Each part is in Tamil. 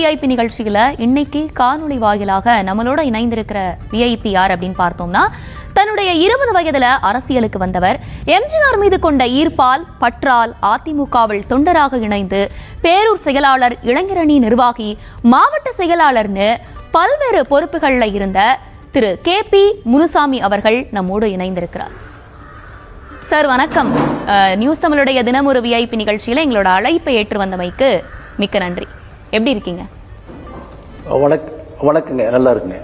விஐபி நிகழ்ச்சியில் இன்னைக்கு காணொளி வாயிலாக நம்மளோட இணைந்திருக்கிற விஐபி யார் அப்படின்னு பார்த்தோம்னா தன்னுடைய இருபது வயதுல அரசியலுக்கு வந்தவர் எம்ஜிஆர் மீது கொண்ட ஈர்ப்பால் பற்றால் அதிமுகவில் தொண்டராக இணைந்து பேரூர் செயலாளர் இளைஞரணி நிர்வாகி மாவட்ட செயலாளர்னு பல்வேறு பொறுப்புகளில் இருந்த திரு கே பி முனுசாமி அவர்கள் நம்மோடு இணைந்திருக்கிறார். சார் வணக்கம். நியூஸ் தமிழுடைய தினமொரு விஐபி நிகழ்ச்சியில் எங்களோட அழைப்பை ஏற்று வந்தமைக்கு மிக்க நன்றி. எப்படி இருக்கீங்க? வணக் வணக்கங்க நல்லா இருக்குங்க.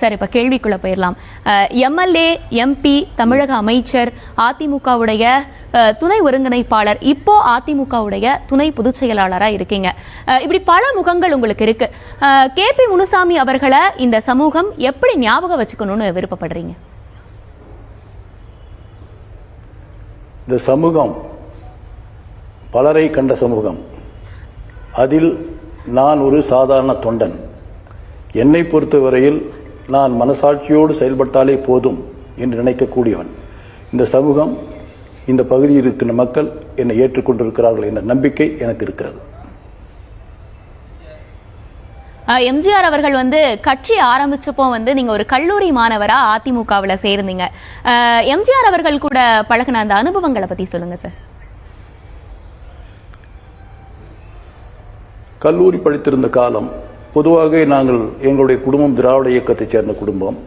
சார் இப்போ கேள்விக்குள்ள போயிடலாம். எம்எல்ஏ எம்பி தமிழக அமைச்சர் அதிமுகவுடைய துணை ஒருங்கிணைப்பாளர் இப்போ அதிமுகவுடைய துணை பொதுச் செயலாளராக இருக்கீங்க. இப்படி பல முகங்கள் உங்களுக்கு இருக்கு. கே பி முனுசாமி அவர்களை இந்த சமூகம் எப்படி ஞாபகம் வச்சுக்கணும்னு விருப்பப்படுறீங்க? இந்த சமூகம் பலரை கண்ட சமூகம் அதில் நான் ஒரு சாதாரண தொண்டன். என்னை பொறுத்தவரையில் நான் மனசாட்சியோடு செயல்பட்டாலே போதும் என்று நினைக்கக்கூடியவன். இந்த சமூகம் இந்த பகுதியில் இருக்கின்ற மக்கள் என்னை ஏற்றுக்கொண்டிருக்கிறார்கள் என்ற நம்பிக்கை எனக்கு இருக்கிறது. எம்ஜிஆர் அவர்கள் வந்து கட்சி ஆரம்பிச்சப்போ வந்து நீங்க ஒரு கல்லூரி மாணவரா அதிமுகவில் சேர்ந்தீங்க. எம்ஜிஆர் அவர்கள் கூட பழகுன அந்த அனுபவங்களை பத்தி சொல்லுங்க சார். கல்லூரி படித்திருந்த காலம் பொதுவாக நாங்கள் எங்களுடைய குடும்பம் திராவிட இயக்கத்தைச் சேர்ந்த குடும்பம்.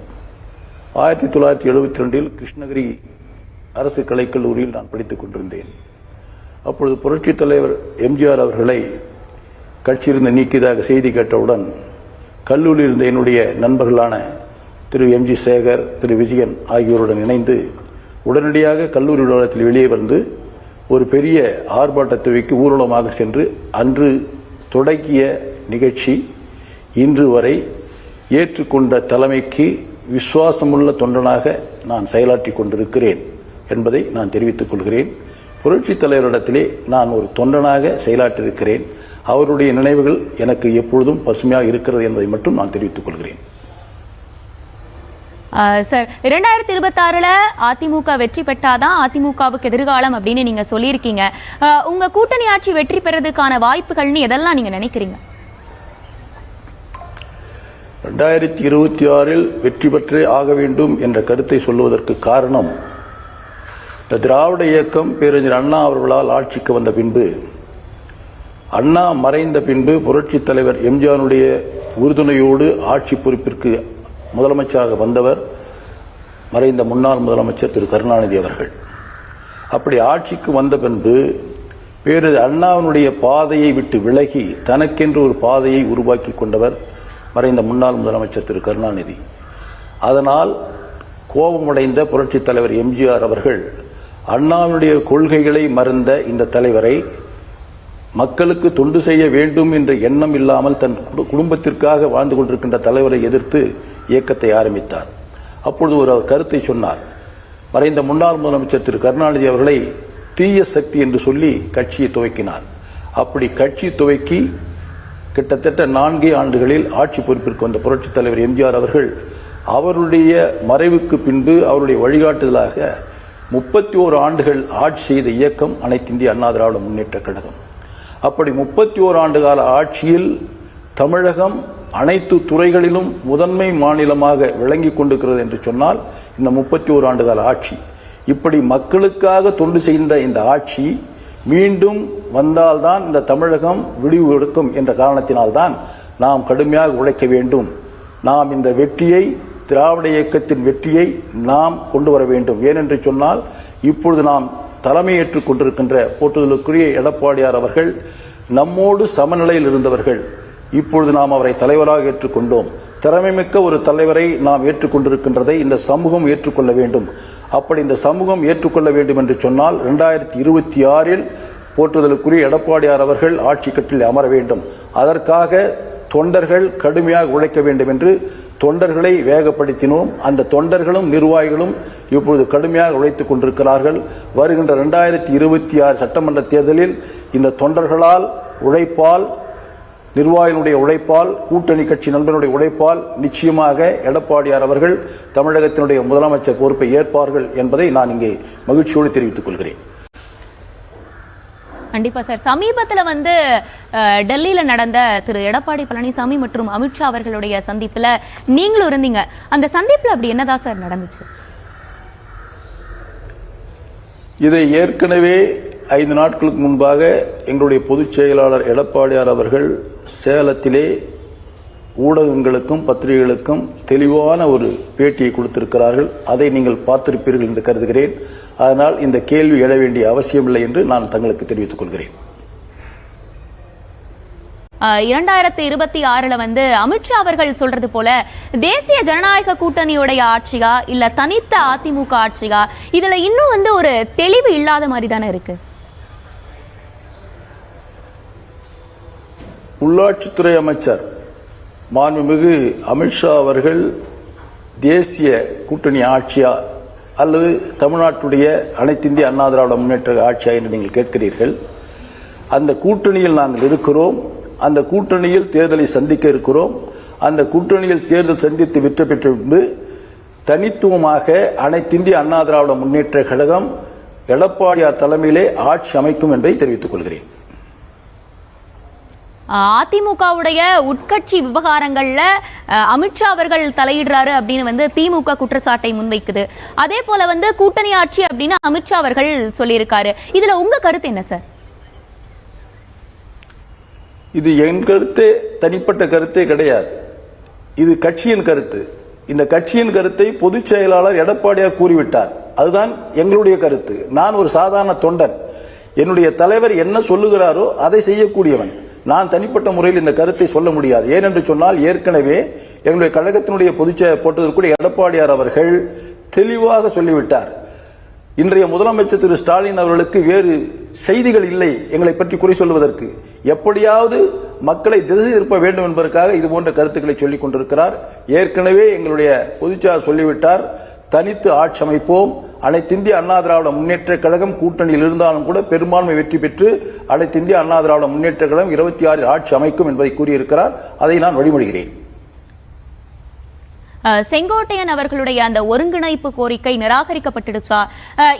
ஆயிரத்தி தொள்ளாயிரத்தி எழுபத்தி ரெண்டில் கிருஷ்ணகிரி அரசு கலைக்கல்லூரியில் நான் படித்துக் கொண்டிருந்தேன். அப்பொழுது புரட்சித் தலைவர் எம்ஜிஆர் அவர்களை கட்சியிலிருந்து நீக்கியதாக செய்தி கேட்டவுடன் கல்லூரியில் இருந்த என்னுடைய நண்பர்களான திரு எம்ஜி சேகர் திரு விஜயன் ஆகியோருடன் இணைந்து உடனடியாக கல்லூரி வளாகத்தில் வெளியே வந்து ஒரு பெரிய ஆர்ப்பாட்டத்தை வைக்க ஊர்வலமாக சென்று அன்று தொடங்கிய நிகழ்ச்சி இன்று வரை ஏற்றுக்கொண்ட தலைமைக்கு விசுவாசமுள்ள தொண்டனாக நான் செயலாற்றி கொண்டிருக்கிறேன் என்பதை நான் தெரிவித்துக் கொள்கிறேன். புரட்சித் தலைவரிடத்திலே நான் ஒரு தொண்டனாக செயலாற்றிருக்கிறேன். அவருடைய நினைவுகள் எனக்கு எப்பொழுதும் பசுமையாக இருக்கிறது என்பதை மட்டும் நான் தெரிவித்துக் கொள்கிறேன். சார் இரண்டாயிரத்தி இருபத்தாறில் அதிமுக வெற்றி பெற்றாதான் அதிமுகவுக்கு எதிர்காலம் அப்படின்னு நீங்கள் சொல்லியிருக்கீங்க. உங்கள் கூட்டணி ஆட்சி வெற்றி பெறதுக்கான வாய்ப்புகள்னு எதெல்லாம் நீங்கள் நினைக்கிறீங்க? ரெண்டாயிரத்தி இருபத்தி ஆறில் வெற்றி பெற்றே ஆக வேண்டும் என்ற கருத்தை சொல்லுவதற்கு காரணம் இந்த திராவிட இயக்கம் பேரறிஞர் அண்ணா அவர்களால் ஆட்சிக்கு வந்த பின்பு அண்ணா மறைந்த பின்பு புரட்சித் தலைவர் எம்ஜிஆருடைய உறுதுணையோடு ஆட்சி பொறுப்பிற்கு முதலமைச்சராக வந்தவர் மறைந்த முன்னாள் முதலமைச்சர் திரு கருணாநிதி அவர்கள். அப்படி ஆட்சிக்கு வந்த பின்பு பேரு அண்ணாவினுடைய பாதையை விட்டு விலகி தனக்கென்று ஒரு பாதையை உருவாக்கி கொண்டவர் மறைந்த முன்னாள் முதலமைச்சர் திரு கருணாநிதி. அதனால் கோபமடைந்த புரட்சித் தலைவர் எம்ஜிஆர் அவர்கள் அண்ணாவினுடைய கொள்கைகளை மறந்த இந்த தலைவரை மக்களுக்கு தொண்டு செய்ய வேண்டும் என்ற எண்ணம் இல்லாமல் தன் குடும்பத்திற்காக வாழ்ந்து கொண்டிருக்கின்ற தலைவரை எதிர்த்து இயக்கத்தை ஆரம்பித்தார். அப்பொழுது ஒரு கருத்தை சொன்னார். மறைந்த முன்னாள் முதலமைச்சர் திரு கருணாநிதி அவர்களை தீய சக்தி என்று சொல்லி கட்சியை துவக்கினார். அப்படி கட்சி துவக்கி கிட்டத்தட்ட நான்கே ஆண்டுகளில் ஆட்சி பொறுப்பிற்கு வந்த புரட்சித் தலைவர் எம்ஜிஆர் அவர்கள் அவருடைய மறைவுக்கு பின்பு அவருடைய வழிகாட்டுதலாக முப்பத்தி ஓரு ஆண்டுகள் ஆட்சி செய்த இயக்கம் அனைத்து இந்திய அண்ணா திராவிட முன்னேற்ற கழகம். அப்படி முப்பத்தி ஓரு ஆண்டு கால ஆட்சியில் தமிழகம் அனைத்து துறைகளிலும் முதன்மை மாநிலமாக விளங்கி கொண்டிருக்கிறது என்று சொன்னால் இந்த முப்பத்தி ஓரு ஆண்டுகால ஆட்சி. இப்படி மக்களுக்காக தொண்டு செய்த இந்த ஆட்சி மீண்டும் வந்தால்தான் இந்த தமிழகம் விடிவு எடுக்கும் என்ற காரணத்தினால்தான் நாம் கடுமையாக உழைக்க வேண்டும். நாம் இந்த வெற்றியை திராவிட இயக்கத்தின் வெற்றியை நாம் கொண்டு வர வேண்டும். ஏனென்று சொன்னால் இப்பொழுது நாம் தலைமையேற்றுக் கொண்டிருக்கின்ற போற்றுதலுக்குரிய எடப்பாடியார் அவர்கள் நம்மோடு சமநிலையில் இருந்தவர்கள். இப்பொழுது நாம் அவரை தலைவராக ஏற்றுக்கொண்டோம். திறமைமிக்க ஒரு தலைவரை நாம் ஏற்றுக்கொண்டிருக்கின்றதை இந்த சமூகம் ஏற்றுக்கொள்ள வேண்டும். அப்படி இந்த சமூகம் ஏற்றுக்கொள்ள வேண்டும் என்று சொன்னால் இரண்டாயிரத்தி இருபத்தி ஆறில் போற்றுதலுக்குரிய எடப்பாடியார் அவர்கள் ஆட்சி கட்டில் அமர வேண்டும். அதற்காக தொண்டர்கள் கடுமையாக உழைக்க வேண்டும் என்று தொண்டர்களை வேகப்படுத்தினோம். அந்த தொண்டர்களும் நிர்வாகிகளும் இப்பொழுது கடுமையாக உழைத்துக் கொண்டிருக்கிறார்கள். வருகின்ற இரண்டாயிரத்தி இருபத்தி ஆறு சட்டமன்ற தேர்தலில் இந்த தொண்டர்களால் உழைப்பால் நிர்வாகிகளுடைய உழைப்பால் கூட்டணி கட்சி நண்பர்களுடைய உழைப்பால் நிச்சயமாக எடப்பாடியார் அவர்கள் தமிழகத்தினுடைய முதலமைச்சர் பொறுப்பை ஏற்பார்கள் என்பதை நான் இங்கே மகிழ்ச்சியோடு தெரிவித்துக் கொள்கிறேன். கண்டிப்பா சார். சமீபத்துல வந்து டெல்லியில நடந்த திரு. எடப்பாடி பழனிசாமி மற்றும் அமித்ஷா அவர்களுடைய சந்திப்புல நீங்களும் இருந்தீங்க. அந்த சந்திப்புல அப்படி என்னதான் சார் நடந்துச்சு? இதை ஏற்கனவே ஐந்து நாட்களுக்கு முன்பாக எங்களுடைய பொதுச் செயலாளர் எடப்பாடியார் அவர்கள் சேலத்திலே ஊடகங்களுக்கும் பத்திரிகைகளுக்கும் தெளிவான ஒரு பேட்டியை கொடுத்திருக்கிறார்கள். அதை நீங்கள் பார்த்திருப்பீர்கள் என்று கருதுகிறேன். அதனால் இந்த கேள்வி எழ வேண்டிய அவசியமில்லை என்று நான் தங்களுக்கு தெரிவித்துக் கொள்கிறேன். இரண்டாயிரத்தி இருபத்தி ஆறுல வந்து அமித்ஷா அவர்கள் சொல்றது போல தேசிய ஜனநாயக கூட்டணியுடைய ஆட்சியா இல்ல தனித்த அதிமுக ஆட்சியா இதுல இன்னும் வந்து ஒரு தெளிவு இல்லாத மாதிரி தானே இருக்கு? உள்ளாட்சித்துறை அமைச்சர் மாண்புமிகு அமித்ஷா அவர்கள் தேசிய கூட்டணி ஆட்சியா அல்லது தமிழ்நாட்டுடைய அனைத்திந்திய அண்ணா திராவிட முன்னேற்ற ஆட்சியா என்று நீங்கள் கேட்கிறீர்கள். அந்த கூட்டணியில் நாங்கள் இருக்கிறோம். அந்த கூட்டணியில் தேர்தலை சந்திக்க இருக்கிறோம். அந்த கூட்டணியில் தேர்தல் சந்தித்து வெற்றி பெற்ற பின்பு தனித்துவமாக அனைத்திந்திய அண்ணா திராவிட முன்னேற்ற கழகம் எடப்பாடியார் தலைமையிலே ஆட்சி அமைக்கும் என்பதை தெரிவித்துக் கொள்கிறேன். அதிமுகவுடைய உட்கட்சி விவகாரங்களில் அமித்ஷா அவர்கள் தலையிடுறாரு அப்படின்னு வந்து திமுக குற்றச்சாட்டை முன்வைக்குது. அதே போல வந்து கூட்டணி ஆட்சி அப்படின்னு அமித்ஷா அவர்கள் சொல்லியிருக்காரு. இதுல உங்க கருத்து என்ன சார்? இது என் கருத்து தனிப்பட்ட கருத்தே கிடையாது. இது கட்சியின் கருத்து. இந்த கட்சியின் கருத்தை பொதுச் செயலாளர் எடப்பாடியார் கூறிவிட்டார். அதுதான் எங்களுடைய கருத்து. நான் ஒரு சாதாரண தொண்டன். என்னுடைய தலைவர் என்ன சொல்லுகிறாரோ அதை செய்யக்கூடியவன். நான் தனிப்பட்ட முறையில் இந்த கருத்தை சொல்ல முடியாது. ஏனென்று சொன்னால் ஏற்கனவே எங்களுடைய கழகத்தினுடைய பொதுச்ச போட்டதற்குரிய எடப்பாடியார் அவர்கள் தெளிவாக சொல்லிவிட்டார். இன்றைய முதலமைச்சர் திரு ஸ்டாலின் அவர்களுக்கு வேறு செய்திகள் இல்லை எங்களை பற்றி குறை சொல்வதற்கு எப்படியாவது மக்களை திசை திருப்ப வேண்டும் என்பதற்காக இது போன்ற கருத்துக்களை சொல்லிக் கொண்டிருக்கிறார். ஏற்கனவே எங்களுடைய பொதுச்சார் சொல்லிவிட்டார். தனித்து ஆட்சி அமைப்போம். அனைத்திந்திய அண்ணா திராவிட முன்னேற்ற கழகம் கூட்டணியில் இருந்தாலும் கூட பெரும்பான்மை வெற்றி பெற்று அனைத்திந்திய அண்ணா திராவிட முன்னேற்ற கழகம் இருபத்தி ஆறில் ஆட்சி அமைக்கும் என்பதை கூறியிருக்கிறார். அதை நான் வழிமொழிகிறேன். செங்கோட்டையன் அவர்களுடைய அந்த ஒருங்கிணைப்பு கோரிக்கை நிராகரிக்கப்பட்டுடுச்சா?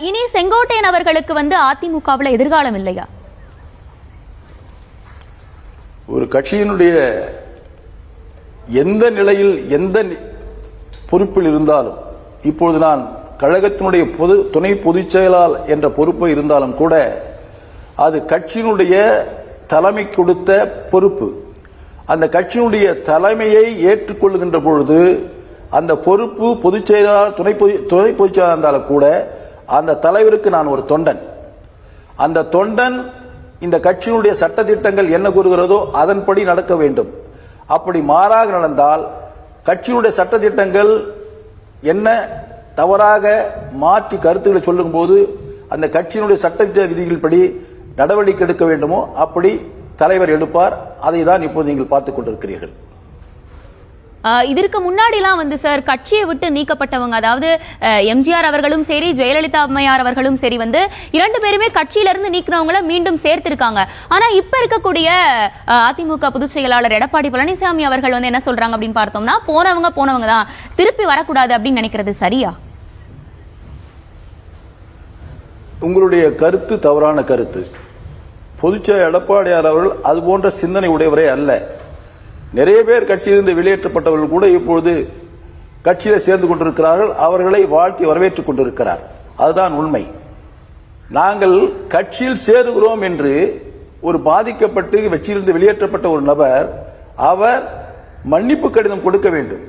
இனி செங்கோட்டையன் அவர்களுக்கு வந்து அதிமுகவுல எதிர்காலம் இல்லையா? ஒரு கட்சியினுடைய எந்த நிலையில் எந்த பொறுப்பில் இருந்தாலும் இப்பொழுது நான் கழகத்தினுடைய பொது துணை பொதுச் செயலாளர் என்ற பொறுப்பு இருந்தாலும் கூட அது கட்சியினுடைய தலைமை கொடுத்த பொறுப்பு. அந்த கட்சியினுடைய தலைமையை ஏற்றுக்கொள்கின்ற பொழுது அந்த பொறுப்பு பொதுச் செயலாளர் துணை பொது- துணை பொதுச் செயலாளர் இருந்தாலும் கூட அந்த தலைவருக்கு நான் ஒரு தொண்டன். அந்த தொண்டன் இந்த கட்சியினுடைய சட்டதிட்டங்கள் என்ன கூறுகிறதோ அதன்படி நடக்க வேண்டும். அப்படி மாறாக நடந்தால் கட்சியினுடைய சட்டத்திட்டங்கள் என்ன தவறாக மாற்றி கருத்துக்களை சொல்லும்போது அந்த கட்சியினுடைய சட்ட விதிகள் படி நடவடிக்கை எடுக்க வேண்டுமோ அப்படி தலைவர் எடுப்பார். அதை தான் இப்போது நீங்கள் பார்த்துக் கொண்டிருக்கிறீர்கள். இதற்கு முன்னாடிலாம் வந்து சார் கட்சியை விட்டு நீக்கப்பட்டவங்க அதாவது அஹ், எம்ஜிஆர் அவர்களும் சரி ஜெயலலிதா அம்மையார் அவர்களும் சரி வந்து இரண்டு பேருமே கட்சியில இருந்து நீக்கினவங்கள மீண்டும் சேர்த்திருக்காங்க. ஆனா இப்ப இருக்கக்கூடிய அதிமுக பொதுச் செயலாளர் எடப்பாடி பழனிசாமி அவர்கள் வந்து என்ன சொல்றாங்க அப்படின்னு பார்த்தோம்னா போனவங்க போனவங்க தான் திருப்பி வரக்கூடாது அப்படின்னு நினைக்கிறது சரியா? உங்களுடைய கருத்து தவறான கருத்து. பொதுச்செயலர் எடப்பாடியார் அவர்கள் அது போன்ற சிந்தனை உடையவரே அல்ல. நிறைய பேர் கட்சியிலிருந்து வெளியேற்றப்பட்டவர்கள் கூட இப்பொழுது கட்சியில் சேர்ந்து கொண்டிருக்கிறார்கள். அவர்களை வாழ்த்தி வரவேற்றுக் கொண்டிருக்கிறார். அதுதான் உண்மை. நாங்கள் கட்சியில் சேருகிறோம் என்று ஒரு பாதிக்கப்பட்டு வெற்றியிலிருந்து வெளியேற்றப்பட்ட ஒரு நபர் அவர் மன்னிப்பு கடிதம் கொடுக்க வேண்டும்.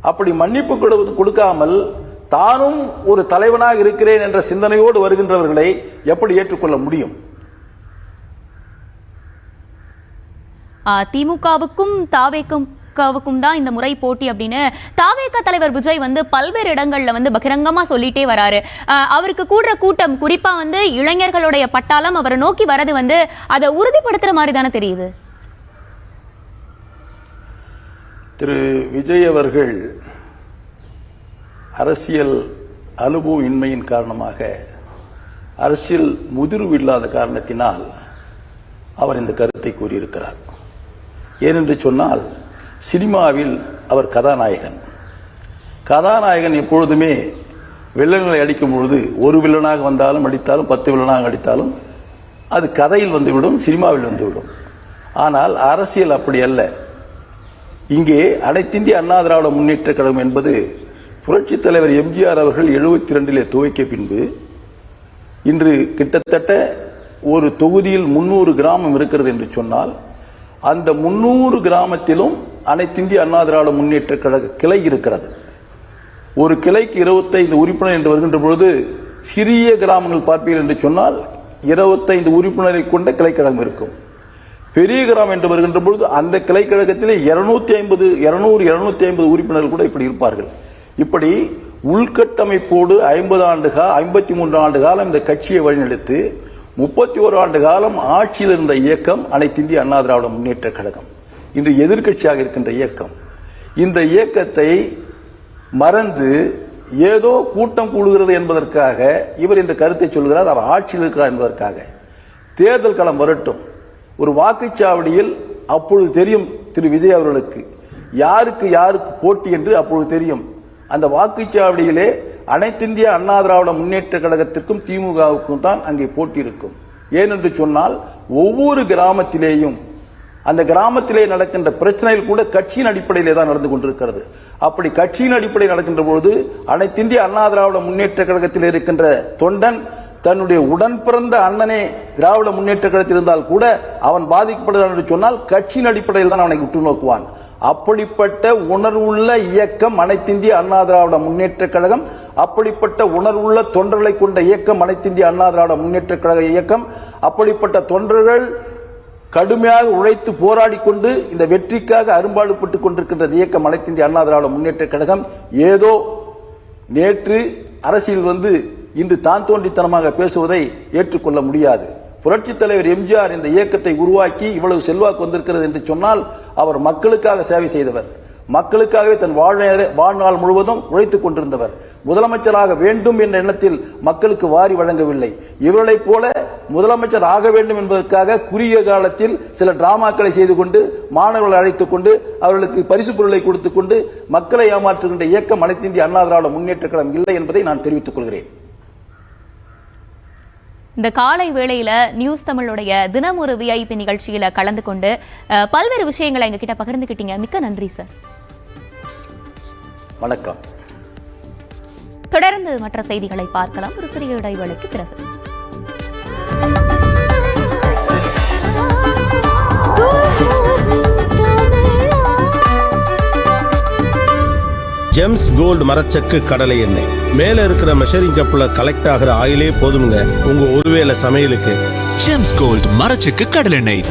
அப்படி மன்னிப்பு கொடு- கொடுக்காமல் தானும் ஒரு தலைவனாக இருக்கிறேன் என்ற சிந்தனையோடு வருகின்றவர்களை எப்படி ஏற்றுக்கொள்ள முடியும்? திமுகவுக்கும் தாவேக்கும் வுக்கும் தான் இந்த முறை போட்டி அப்படின்னு தாவேக தலைவர் விஜய் வந்து பல்வேறு இடங்கள்ல வந்து பகிரங்கமா சொல்லிட்டே வராரு. அவருக்கு கூடுற கூட்டம் குறிப்பா வந்து இளைஞர்களுடைய பட்டாளம் அவரை நோக்கி வரது வந்து அதை உறுதிப்படுத்துற மாதிரி தானே தெரியுது? திரு. விஜய் அவர்கள் அரசியல் அனுபவம் இன்மையின் காரணமாக அரசியல் முதிர்வு இல்லாத காரணத்தினால் அவர் இந்த கருத்தை கூறியிருக்கிறார். ஏனென்று சொன்னால் சினிமாவில் அவர் கதாநாயகன். கதாநாயகன் எப்பொழுதுமே வில்லன்களை அடிக்கும் பொழுது ஒரு வில்லனாக வந்தாலும் அடித்தாலும் பத்து வில்லனாக அடித்தாலும் அது கதையில் வந்துவிடும் சினிமாவில் வந்துவிடும். ஆனால் அரசியல் அப்படி அல்ல. இங்கே அனைத்திந்திய அண்ணா திராவிட முன்னேற்ற கழகம் என்பது புரட்சித் தலைவர் எம்ஜிஆர் அவர்கள் எழுபத்தி ரெண்டிலே துவக்கிய பின்பு இன்று கிட்டத்தட்ட ஒரு தொகுதியில் முன்னூறு கிராமம் இருக்கிறது என்று சொன்னால் அந்த முன்னூறு கிராமத்திலும் அனைத்திந்திய அண்ணா திராவிட முன்னேற்ற கழக கிளை இருக்கிறது. ஒரு கிளைக்கு இருபத்தைந்து உறுப்பினர் என்று வருகின்ற பொழுது சிறிய கிராமங்கள் பார்ப்பீர்கள் என்று சொன்னால் இருபத்தைந்து உறுப்பினரை கொண்ட கிளைக்கழகம் இருக்கும். பெரிய கிராமம் என்று வருகின்ற பொழுது அந்த கிளைக்கழகத்திலே இருநூத்தி ஐம்பது இருநூறு இருநூத்தி ஐம்பது உறுப்பினர்கள் கூட இப்படி இருப்பார்கள். இப்படி உள்கட்டமைப்போடு ஐம்பது ஆண்டு கா ஐம்பத்தி மூன்று ஆண்டு காலம் இந்த கட்சியை வழிநடத்து முப்பத்தி ஒரு ஆண்டு காலம் ஆட்சியில் இருந்த இயக்கம் அனைத்திந்திய அண்ணா திராவிட முன்னேற்ற கழகம். இன்று எதிர்க்கட்சியாக இருக்கின்ற இயக்கம். இந்த இயக்கத்தை மறந்து ஏதோ கூட்டம் கூடுகிறது என்பதற்காக இவர் இந்த கருத்தை சொல்கிறார் அவர் ஆட்சியில் இருக்கிறார் என்பதற்காக. தேர்தல் களம் வரட்டும். ஒரு வாக்குச்சாவடியில் அப்பொழுது தெரியும் திரு விஜய் அவர்களுக்கு. யாருக்கு யாருக்கு போட்டி என்று அப்பொழுது தெரியும். அந்த வாக்குச்சாவடியிலே அனைத்திந்திய அண்ணா திராவிட முன்னேற்ற கழகத்திற்கும் திமுகவுக்கும் தான் அங்கே போட்டி இருக்கும். ஏனென்று சொன்னால் ஒவ்வொரு கிராமத்திலேயும் அந்த கிராமத்திலே நடக்கின்ற பிரச்சனைகள் கூட கட்சியின் அடிப்படையிலே தான் நடந்து கொண்டிருக்கிறது. அப்படி கட்சியின் அடிப்படையில் நடக்கின்ற பொழுது அனைத்திந்திய அண்ணா திராவிட முன்னேற்ற கழகத்தில் இருக்கின்ற தொண்டன் தன்னுடைய உடன் பிறந்த அண்ணனே திராவிட முன்னேற்ற கழகத்தில் இருந்தால் கூட அவன் பாதிக்கப்படுகிறான் என்று சொன்னால் கட்சியின் அடிப்படையில் தான் அவனை உற்று நோக்குவான் அப்படிப்பட்ட உணர்வுள்ள இயக்கம் அனைத்திந்திய அண்ணா திராவிட முன்னேற்ற கழகம் அப்படிப்பட்ட உணர்வுள்ள தொண்டர்களை கொண்ட இயக்கம் அனைத்திந்திய அண்ணா திராவிட முன்னேற்ற கழக இயக்கம் அப்படிப்பட்ட தொண்டர்கள் கடுமையாக உழைத்து போராடி கொண்டு இந்த வெற்றிக்காக அரும்பாடுபட்டுக் கொண்டிருக்கின்ற இயக்கம் அனைத்திந்திய அண்ணா திராவிட முன்னேற்ற கழகம் ஏதோ நேற்று அரசியல் வந்து இன்று தான் தோன்றித்தனமாக பேசுவதை ஏற்றுக்கொள்ள முடியாது. புரட்சித் தலைவர் எம்ஜிஆர் இந்த இயக்கத்தை உருவாக்கி இவ்வளவு செல்வாக்கு வந்திருக்கிறது என்று சொன்னால் அவர் மக்களுக்காக சேவை செய்தவர். மக்களுக்காகவே தன் வாழ்நாள் வாழ்நாள் முழுவதும் உழைத்துக் கொண்டிருந்தவர். முதலமைச்சராக வேண்டும் என்ற எண்ணத்தில் மக்களுக்கு வாரி வழங்கவில்லை. இவர்களைப் போல முதலமைச்சர் ஆக வேண்டும் என்பதற்காக குறுகிய காலத்தில் சில டிராமாக்களை செய்து கொண்டு மாணவர்களை அழைத்துக் கொண்டு அவர்களுக்கு பரிசு பொருளை கொடுத்துக் கொண்டு மக்களை ஏமாற்றுகின்ற இயக்கம் அனைத்திந்திய அண்ணா திராவிட முன்னேற்ற கழகம் இல்லை என்பதை நான் தெரிவித்துக் கொள்கிறேன். இந்த காலை வேளையில நியூஸ் தமிழுடைய தினம் ஒரு விஐபி நிகழ்ச்சியில கலந்து கொண்டு பல்வேறு விஷயங்களை எங்ககிட்ட பகிர்ந்துக்கிட்டீங்க மிக்க நன்றி சார். வணக்கம். தொடர்ந்து மற்ற செய்திகளை பார்க்கலாம். ஒரு சிறிய இடைவேளைக்கு பிறகு. ஜெம்ஸ் கோல்டு மரச்சக்கு கடலை எண்ணெய். மேல இருக்கிற மெஷரிங் கப்ல கலெக்ட் ஆகிற ஆயிலே போதுங்க உங்க ஒருவேளை சமையலுக்கு. ஜெம்ஸ் கோல்ட் மரச்சக்கு கடலெண்ணெய்